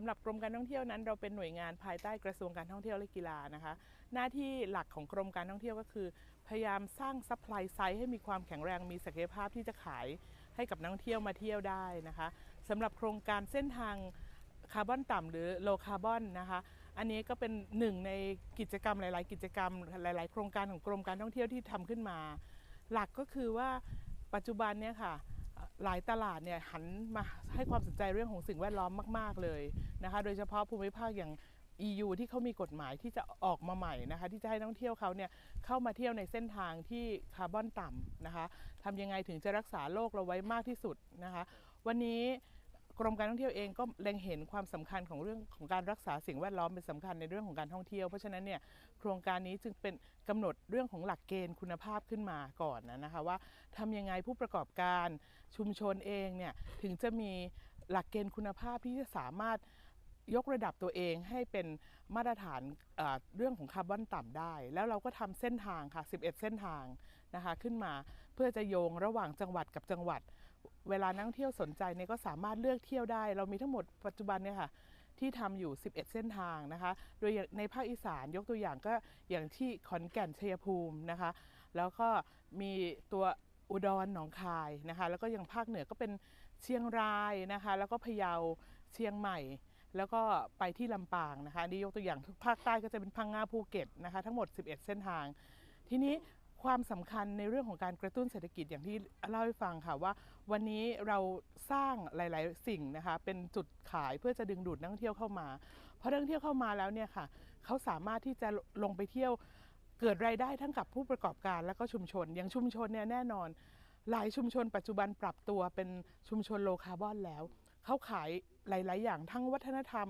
ำหรับกรมการท่องเที่ยวนั้น เราเป็นหน่วยงานภายใต้กระทรวงการท่องเที่ยวและกีฬานะคะ หน้าที่หลักของกรมการท่องเที่ยวก็คือ พยายามสร้างซัพพลายไซต์ให้มีความแข็งแรงมีศักยภาพที่จะขายให้กับนักท่องเที่ยวมาเที่ยวได้นะคะสำหรับโครงการเส้นทางคาร์บอนต่ำหรือโลคาร์บอนนะคะ อันนี้ก็เป็นหนึ่งในกิจกรรมหลาย ๆ กิจกรรมหลาย ๆ โครงการของกรมการท่องเที่ยวที่ทำขึ้นมา หลักก็คือว่าปัจจุบันเนี่ยค่ะ หลายตลาดเนี่ยหันมาให้ความสนใจเรื่องของสิ่งแวดล้อมมาก ๆ เลยนะคะ โดยเฉพาะภูมิภาคอย่าง EU ที่เขามีกฎหมายที่จะออกมาใหม่นะคะ ที่จะให้นักท่องเที่ยวเขาเนี่ยเข้ามาเที่ยวในเส้นทางที่คาร์บอนต่ำนะคะทำยังไงถึงจะรักษาโลกเราไว้มากที่สุดนะคะ วันนี้ กรมการท่องเที่ยวเองก็เล็งเห็นความสำคัญของเรื่องของการรักษาสิ่งแวดล้อมเป็นสำคัญในเรื่องของการท่องเที่ยว เพราะฉะนั้นเนี่ยโครงการนี้จึงเป็นกำหนดเรื่องของหลักเกณฑ์คุณภาพขึ้นมาก่อนนะคะว่าทำยังไงผู้ประกอบการชุมชนเองเนี่ยถึงจะมีหลักเกณฑ์คุณภาพที่จะสามารถยกระดับตัวเองให้เป็นมาตรฐานเรื่องของคาร์บอนต่ำได้ แล้วเราก็ทำเส้นทางค่ะ 11 เส้นทางนะคะขึ้นมาเพื่อจะโยงระหว่างจังหวัดกับจังหวัด เวลานักท่องเที่ยวสนใจเนี่ยก็สามารถเลือกเที่ยวได้ เรามีทั้งหมดปัจจุบันเนี่ยค่ะที่ทำอยู่ 11 เส้นทางนะคะ โดยในภาคอีสานยกตัวอย่างก็อย่างที่ขอนแก่นชัยภูมินะคะ แล้วก็มีตัวอุดรหนองคายนะคะ แล้วก็ย่างภาคเหนือก็เป็นเชียงรายนะคะ แล้วก็พะเยาเชียงใหม่ แล้วก็ไปที่ลำปางนะคะนนี่ยกตัวอย่างภาคใต้ก็จะเป็นพังงาภูเก็ตนะคะ ทั้งหมด 11 เส้นทาง ทีนี้ ความสำคัญในเรื่องของการกระตุ้นเศรษฐกิจอย่างที่เล่าให้ฟังค่ะว่า วันนี้เราสร้างหลาย ๆ สิ่งนะคะเป็นจุดขายเพื่อจะดึงดูดนักท่องเที่ยวเข้ามาพอนักท่องเที่ยวเข้ามาแล้วเนี่ยค่ะเขาสามารถที่จะลงไปเที่ยวเกิดรายได้ทั้งกับผู้ประกอบการและก็ชุมชน อย่างชุมชนเนี่ยแน่นอน หลายชุมชนปัจจุบันปรับตัวเป็นชุมชนโลคาร์บอนแล้วเขาขายหลาย ๆ อย่างทั้งวัฒนธรรม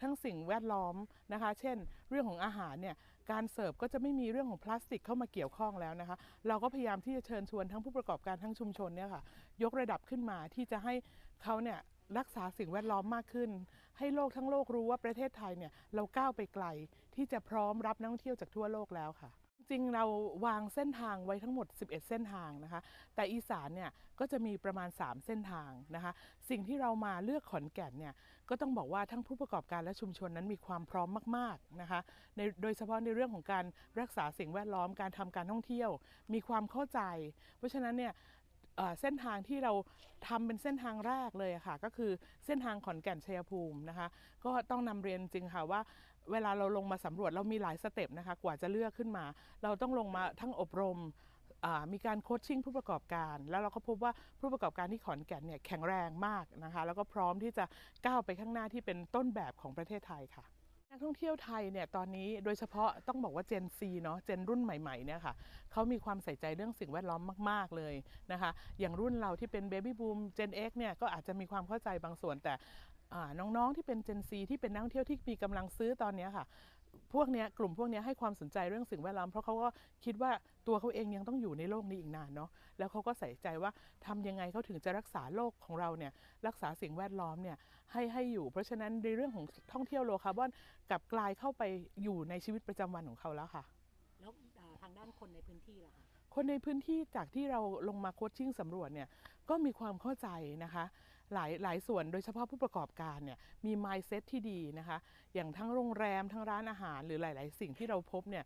ทั้งสิ่งแวดล้อมนะคะ เช่น เรื่องของอาหารเนี่ยการเสิร์ฟก็จะไม่มีเรื่องของพลาสติกเข้ามาเกี่ยวข้องแล้วนะคะ เราก็พยายามที่จะเชิญชวนทั้งผู้ประกอบการทั้งชุมชนเนี่ยค่ะยกระดับขึ้นมาที่จะให้เขาเนี่ยรักษาสิ่งแวดล้อมมากขึ้น ให้โลกทั้งโลกรู้ว่าประเทศไทยเนี่ยเราก้าวไปไกลที่จะพร้อมรับนักท่องเที่ยวจากทั่วโลกแล้วค่ะ ริงๆ เราวางเส้นทางไว้ทั้งหมด 11 เส้นทางนะคะ แต่อีสานเนี่ยก็จะมีประมาณ 3 เส้นทางนะคะ สิ่งที่เรามาเลือกขอนแก่นเนี่ยก็ต้องบอกว่าทั้งผู้ประกอบการและชุมชนนั้นมีความพร้อมมากๆนะคะในโดยเฉพาะในเรื่องของการรักษาสิ่งแวดล้อมการทำการท่องเที่ยว มีความเข้าใจ เพราะฉะนั้นเนี่ย เส้นทางที่เราทำเป็นเส้นทางแรกเลยค่ะ ก็คือเส้นทางขอนแก่นชัยภูมินะคะ ก็ต้องนำเรียนจริงค่ะว่า เวลาเราลงมาสำรวจเรามีหลายสเต็ปนะคะ กว่าจะเลือกขึ้นมา เราต้องลงมาทั้งอบรมมีการโคชชิ่งผู้ประกอบการ แล้วเราก็พบว่าผู้ประกอบการที่ขอนแก่นเนี่ยแข็งแรงมากนะคะ แล้วก็พร้อมที่จะก้าวไปข้างหน้าที่เป็นต้นแบบของประเทศไทยค่ะ นักท่องเที่ยวไทยเนี่ยตอนนี้โดยเฉพาะต้องบอกว่าเจนซีเนาะเจนรุ่นใหม่ๆเนี่ยค่ะเขามีความใส่ใจเรื่องสิ่งแวดล้อมมาก ๆ เลยนะคะ อย่างรุ่นเราที่เป็น Baby Boom Gen X เนี่ยก็อาจจะมีความเข้าใจบางส่วนแต่อน้องๆที่เป็นเจนซีที่เป็นนักท่องเที่ยวที่มีกำลังซื้อตอนนี้ค่ะ พวกเนี้ยกลุ่มพวกเนี้ยให้ความสนใจเรื่องสิ่งแวดล้อมเพราะเขาก็คิดว่าตัวเขาเองยังต้องอยู่ในโลกนี้อีกนานเนาะแล้วเขาก็ใส่ใจว่าทำยังไงเขาถึงจะรักษาโลกของเราเนี่ยรักษาสิ่งแวดล้อมเนี่ยให้ให้อยู่ เพราะฉะนั้นในเรื่องของท่องเที่ยวโลคาร์บอนกลับกลายเข้าไปอยู่ในชีวิตประจำวันของเขาแล้วค่ะ แล้วอ่าทางด้านคนในพื้นที่ล่ะคะคนในพื้นที่จากที่เราลงมาโคชชิ่งสำรวจเนี่ยก็มีความเข้าใจนะคะ หลายหลายส่วนโดยเฉพาะผู้ประกอบการเนี่ยมี mindset ที่ดีนะคะอย่างทั้งโรงแรมทั้งร้านอาหารหรือหลาย ๆ สิ่งที่เราพบเนี่ย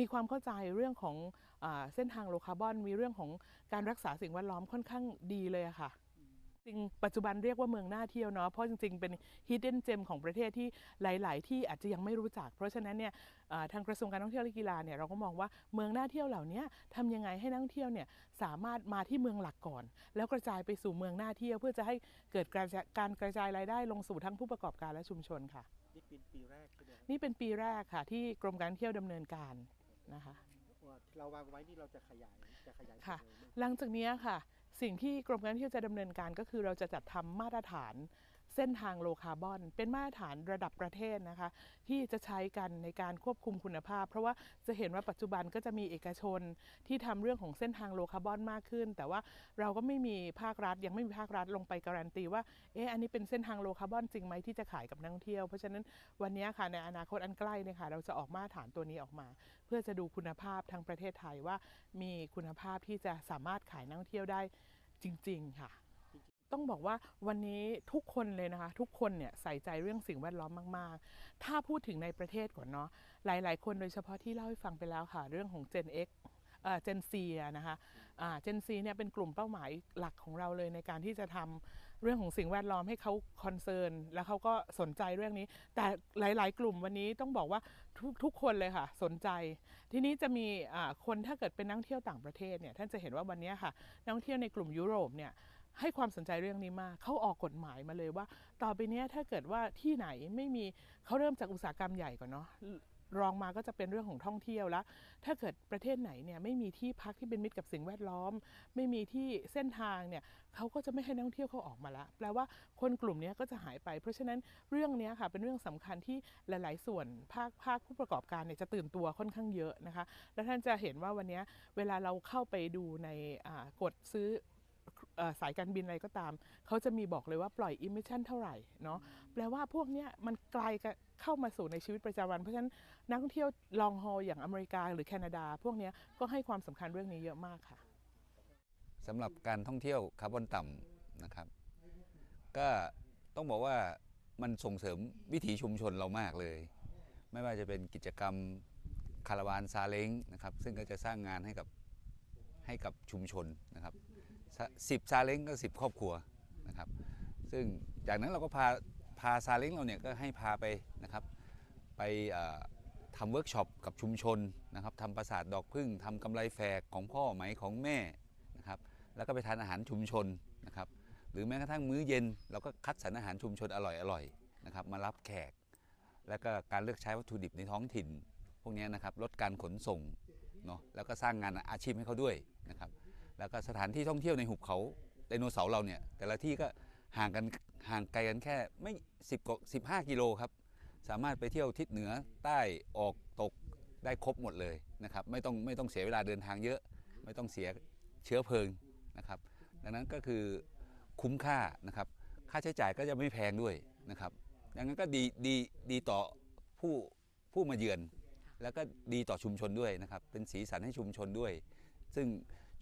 มีความเข้าใจเรื่องของอเส้นทางโลคาร์บอน มีเรื่องของการรักษาสิ่งแวดล้อมค่อนข้างดีเลยะค่ะ จริงปัจจุบันเรียกว่าเมืองน่าเที่ยวเนาะเพราะจริงๆเป็น hidden gem ของประเทศที่หลาย ๆ ที่อาจจะยังไม่รู้จัก เพราะฉะนั้นเนี่ยอ่าทางกระทรวงการท่องเที่ยวและกีฬาเนี่ยเราก็มองว่าเมืองน่าเที่ยวเหล่านี้ทำยังไงให้นักท่องเที่ยวเนี่ยสามารถมาที่เมืองหลักก่อน แล้วกระจายไปสู่เมืองน่าเที่ยวเพื่อจะให้เกิดการการกระจายรายได้ลงสู่ทั้งผู้ประกอบการและชุมชนค่ะ นี่เป็นปีแรกใช่ไหมครับนี่เป็นปีแรกค่ะ ที่กรมการท่องเที่ยวดำเนินการนะคะว่าที่เราวางไว้นี่เราจะขยายจะขยายค่ะผลเลยไหมหลังจากนี้ค่ะ สิ่งที่กรมการท่องเที่ยวจะดำเนินการก็คือเราจะจัดทำมาตรฐาน เส้นทางโลคาร์บอน เป็นมาตรฐานระดับประเทศนะคะ ที่จะใช้กันในการควบคุมคุณภาพ เพราะว่าจะเห็นว่าปัจจุบันก็จะมีเอกชนที่ทำเรื่องของเส้นทางโลคาร์บอนมากขึ้น แต่ว่าเราก็ไม่มีภาครัฐ ยังไม่มีภาครัฐลงไปการันตีว่าเอ๊ะอันนี้เป็นเส้นทางโลคาร์บอนจริงไหมที่จะขายกับนักท่องเที่ยว เพราะฉะนั้นวันนี้ค่ะในอนาคตอันใกล้เนี่ยค่ะเราจะออกมาตรฐานตัวนี้ออกมา เพื่อจะดูคุณภาพทางประเทศไทยว่ามีคุณภาพที่จะสามารถขายนักท่องเที่ยวได้จริง ๆ ค่ะ ต้องบอกว่าวันนี้ทุกคนเลยนะคะ ทุกคนเนี่ยใส่ใจเรื่องสิ่งแวดล้อมมาก ๆ ถ้าพูดถึงในประเทศก่อนเนาะหลาย ๆ คนโดยเฉพาะที่เล่าให้ฟังไปแล้วค่ะ เรื่องของ Gen X เอ่อ Gen C อะนะคะอ่า Gen C เนี่ยเป็นกลุ่มเป้าหมายหลักของเราเลยในการที่จะทำเรื่องของสิ่งแวดล้อมให้เขาคอนเซิร์นแล้วเขาก็สนใจเรื่องนี้ แต่หลาย ๆ กลุ่มวันนี้ต้องบอกว่าทุกทุกคนเลยค่ะ สนใจ ทีนี้จะมีคนถ้าเกิดเป็นนักท่องเที่ยวต่างประเทศเนี่ยท่านจะเห็นว่าวันนี้ค่ะนักท่องเที่ยวในกลุ่มยุโรปเนี่ย ให้ความสนใจเรื่องนี้มากเขาออกกฎหมายมาเลยว่า ต่อไปนี้ถ้าเกิดว่าที่ไหนไม่มีเขาเริ่มจากอุตสาหกรรมใหญ่ก่อนเนาะรองมาก็จะเป็นเรื่องของท่องเที่ยวแล้วถ้าเกิดประเทศไหนเนี่ยไม่มีที่พักที่เป็นมิตรกับสิ่งแวดล้อม ไม่มีที่เส้นทางเนี่ยเขาก็จะไม่ให้นักท่องเที่ยวเขาออกมาละ แปลว่าคนกลุ่มนี้ก็จะหายไป เพราะฉะนั้นเรื่องนี้ค่ะเป็นเรื่องสำคัญที่หลาย ๆ ส่วนภาคภาคผู้ประกอบการเนี่ยจะตื่นตัวค่อนข้างเยอะนะคะ แล้วท่านจะเห็นว่าวันนี้เวลาเราเข้าไปดูในกดซื้อ สายการบินอะไรก็ตาม เขาจะมีบอกเลยว่าปล่อยอิมเมชันเท่าไหร่เนาะแปลว่าพวกเนี้ยมันไกลกับเข้ามาสู่ในชีวิตประจำวัน เพราะฉะนั้นนักท่องเที่ยวลองฮอลอย่างอเมริกาหรือแคนาดา พวกเนี้ยก็ให้ความสำคัญเรื่องนี้เยอะมากค่ะสำหรับการท่องเที่ยวคาร์บอนต่ำนะครับ ก็ต้องบอกว่ามันส่งเสริมวิถีชุมชนเรามากเลย ไม่ว่าจะเป็นกิจกรรมคาราวานซาเล้งนะครับ ซึ่งก็จะสร้างงานให้กับให้กับชุมชนนะครับ สิบซาเล้งก็สิบครอบครัวนะครับ ซึ่งจากนั้นเราก็พาพาซาเล้งเราเนี่ยก็ให้พาไปนะครับ ไปทำเวิร์กช็อปกับชุมชนนะครับทำปราสาทดอกพึ่งทำกำไรแฝกของพ่อไหมของแม่นะครับ แล้วก็ไปทานอาหารชุมชนนะครับ หรือแม้กระทั่งมื้อเย็น เราก็คัดสรรอาหารชุมชนอร่อยๆนะครับ มารับแขก แล้วก็การเลือกใช้วัตถุดิบในท้องถิ่น พวกนี้นะครับลดการขนส่งเนาะแล้วก็สร้างงานอาชีพให้เขาด้วยนะครับ แล้วก็สถานที่ท่องเที่ยวในหุบเขาไดโนเสาร์เราเนี่ย แต่ละที่ก็ห่างกันห่างไกลกันแค่ไม่10กว่า15กิโลครับ สามารถไปเที่ยวทิศเหนือใต้ออกตกได้ครบหมดเลยนะครับ ไม่ต้องไม่ต้องเสียเวลาเดินทางเยอะ ไม่ต้องเสียเชื้อเพลิงนะครับ ดังนั้นก็คือคุ้มค่านะครับ ค่าใช้จ่ายก็จะไม่แพงด้วยนะครับ ดังนั้นก็ดีดีดีต่อผู้ผู้มาเยือน แล้วก็ดีต่อชุมชนด้วยนะครับ เป็นสีสันให้ชุมชนด้วย ซึ่ง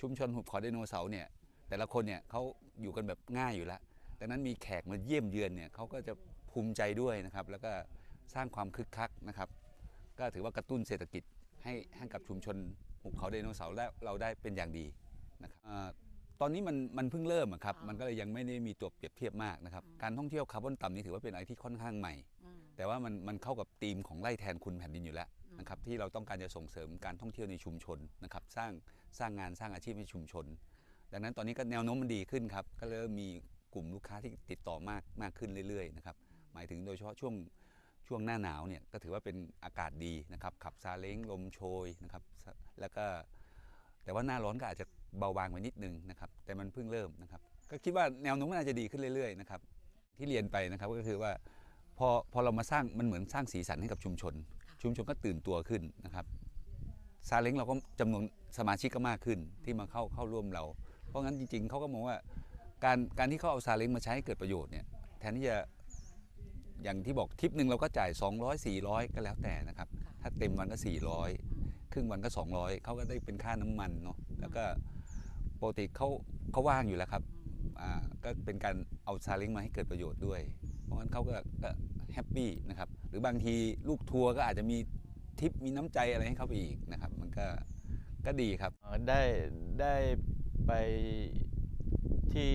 ชุมชนหุบเขาไดโนเสาร์เนี่ยแต่ละคนเนี่ยเขาอยู่กันแบบง่ายอยู่แล้วดังนั้นมีแขกมาเยี่ยมเยือนเนี่ยเขาก็จะภูมิใจด้วยนะครับ แล้วก็สร้างความคึกคักนะครับ ก็ถือว่ากระตุ้นเศรษฐกิจให้ให้กับชุมชนหุบเขาไดโนเสาร์และเราได้เป็นอย่างดีนะครับอ่าตอนนี้มันมันเพิ่งเริ่มอะครับอ๋อมันก็เลยยังไม่ได้มีตัวเปรียบเทียบมากนะครับอืมการท่องเที่ยวคาร์บอนต่ำนี่ถือว่าเป็นอะไรที่ค่อนข้างใหม่อืมแต่ว่ามันมันเข้ากับธีมของไล่แทนคุณแผ่นดินอยู่แล้วอืม นะครับที่เราต้องการจะส่งเสริมการท่องเที่ยวในชุมชนนะครับสร้างสร้างงานสร้างอาชีพให้ชุมชน ดังนั้นตอนนี้ก็แนวโน้มมันดีขึ้นครับก็เริ่มมีกลุ่มลูกค้าที่ติดต่อมากมากขึ้นเรื่อยๆนะครับหมายถึงโดยเฉพาะช่วงช่วงหน้าหนาวเนี่ยก็ถือว่าเป็นอากาศดีนะครับขับซาเล้งลมโชยนะครับแล้วก็แต่ว่าหน้าร้อนก็อาจจะเบาบางไปนิดนึงนะครับแต่มันเพิ่งเริ่มนะครับก็คิดว่าแนวโน้มมันน่าจะดีขึ้นเรื่อยๆนะครับที่เรียนไปนะครับก็คือว่าพอพอเรามาสร้างมันเหมือนสร้างสีสันให้กับชุมชน ชุมชนก็ตื่นตัวขึ้นนะครับซาเล้งเราก็จำนวนสมาชิกก็มากขึ้นที่มาเข้าเข้าร่วมเรา เพราะงั้นจริง ๆเขาก็มองว่าการการที่เขาเอาซาเล้งมาใช้ให้เกิดประโยชน์เนี่ยแทนที่จะอย่างที่บอกทริปหนึ่งเราก็จ่าย 200 400 ก็แล้วแต่นะครับ ถ้าเต็มวันก็ 400 ครึ่งวันก็ 200 เขาก็ได้เป็นค่าน้ำมันเนาะแล้วก็ปกติเขาเขาว่างอยู่แล้วครับอ่าก็เป็นการเอาซาเล้งมาให้เกิดประโยชน์ด้วย เพราะงั้นเขาก็แฮปปี้นะครับ รือบางทีลูกทัวร์ก็อาจจะมีทิปมีน้ำใจอะไรให้เขาไปอีกนะครับ มันก็ก็ดีครับเอ่อได้ได้ไปที่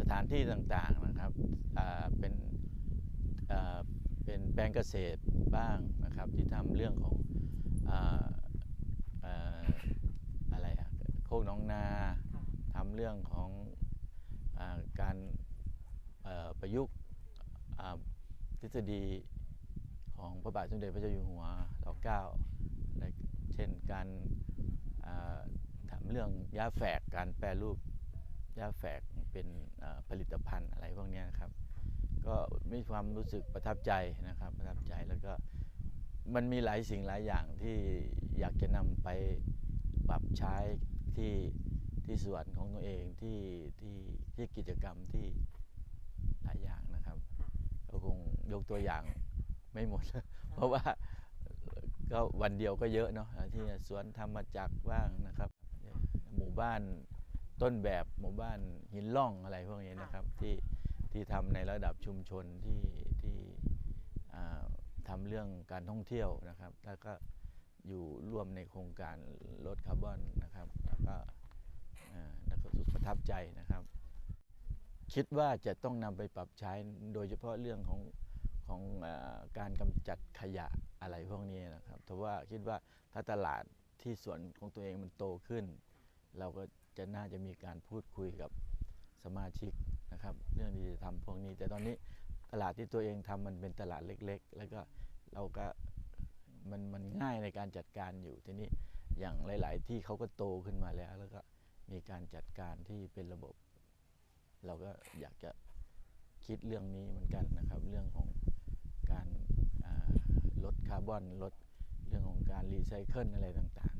สถานที่ต่างๆนะครับอ่าเป็นอ่าเป็นแปลงเกษตรบ้างนะครับ ที่ทำเรื่องของอ่าอ่าอะไรอะโคกหน้องนาค่ะทำเรื่องของอาการเอ่อประยุกต์อ่าทฤษฎี ของพระบาทสมเด็จพระเจ้าอยู่หัวรอเก้าในเช่นการอ่าทำเรื่องยาแฝกการแปรรูปยาแฝกเป็นอ่าผลิตภัณฑ์อะไรพวกเนี้ยนะครับ ก็มีความรู้สึกประทับใจนะครับประทับใจแล้วก็มันมีหลายสิ่งหลายอย่างที่อยากจะนำไปปรับใช้ที่ที่ส่วนของตัวเองที่ที่ที่กิจกรรมที่หลายอย่างนะครับก็คงยกตัวอย่าง ไม่หมด เพราะว่าก็วันเดียวก็เยอะเนาะที่สวนธรรมจักรบ้างนะครับ หมู่บ้านต้นแบบหมู่บ้านหินล่องอะไรพวกนี้นะครับที่ที่ทำในระดับชุมชนที่ที่อ่าทำเรื่องการท่องเที่ยวนะครับแล้วก็อยู่ร่วมในโครงการลดคาร์บอนนะครับแล้วก็อ่าแล้วก็รู้สึกประทับใจนะครับ คิดว่าจะต้องนำไปปรับใช้โดยเฉพาะเรื่องของ ของอการกำจัดขยะอะไรพวกนี้นะครับเพราะว่าคิดว่าถ้าตลาดที่สวนของตัวเองมันโตขึ้น เราก็จะน่าจะมีการพูดคุยกับสมาชิกนะครับ เรื่องที่จะทำพวกนี้ แต่ตอนนี้ตลาดที่ตัวเองทำมันเป็นตลาดเล็ก ๆ แล้วก็เราก็มันมันง่ายในการจัดการอยู่ทีนี้อย่างหลาย ๆ ที่เขาก็โตขึ้นมาแล้ว แล้วก็มีการจัดการที่เป็นระบบ เราก็อยากจะคิดเรื่องนี้เหมือนกันนะครับ เรื่องของ คาร์บอนลดเรื่องของการรีไซเคิลอะไรต่าง